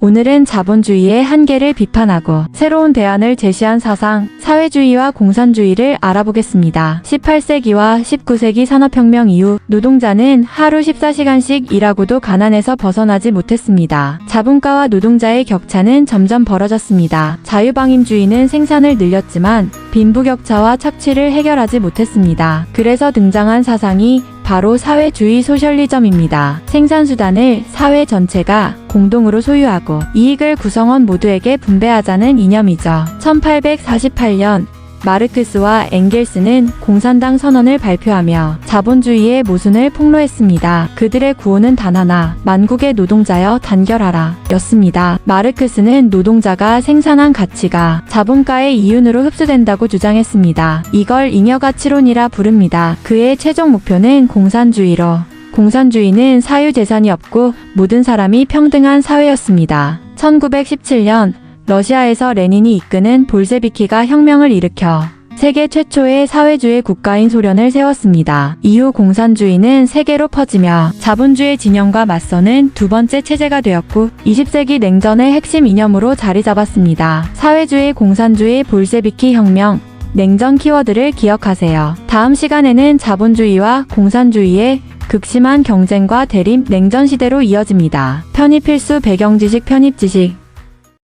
오늘은 자본주의의 한계를 비판하고 새로운 대안을 제시한 사상, 사회주의와 공산주의를 알아보겠습니다. 18세기와 19세기 산업혁명 이후 노동자는 하루 14시간씩 일하고도 가난에서 벗어나지 못했습니다. 자본가와 노동자의 격차는 점점 벌어졌습니다. 자유방임주의는 생산을 늘렸지만 빈부격차와 착취를 해결하지 못했습니다. 그래서 등장한 사상이 바로 사회주의 소셜리즘입니다. 생산수단을 사회 전체가 공동으로 소유하고 이익을 구성원 모두에게 분배하자는 이념이죠. 1848년 마르크스와 엥겔스는 공산당 선언을 발표하며 자본주의의 모순을 폭로했습니다. 그들의 구호는 단 하나, 만국의 노동자여 단결하라 였습니다. 마르크스는 노동자가 생산한 가치가 자본가의 이윤으로 흡수된다고 주장했습니다. 이걸 잉여가치론이라 부릅니다. 그의 최종 목표는 공산주의로 공산주의는 사유재산이 없고 모든 사람이 평등한 사회였습니다. 1917년 러시아에서 레닌이 이끄는 볼세비키가 혁명을 일으켜 세계 최초의 사회주의 국가인 소련을 세웠습니다. 이후 공산주의는 세계로 퍼지며 자본주의 진영과 맞서는 두 번째 체제가 되었고 20세기 냉전의 핵심 이념으로 자리 잡았습니다. 사회주의, 공산주의, 볼세비키 혁명, 냉전 키워드를 기억하세요. 다음 시간에는 자본주의와 공산주의의 극심한 경쟁과 대립 냉전 시대로 이어집니다. 편입 필수 배경 지식 편입 지식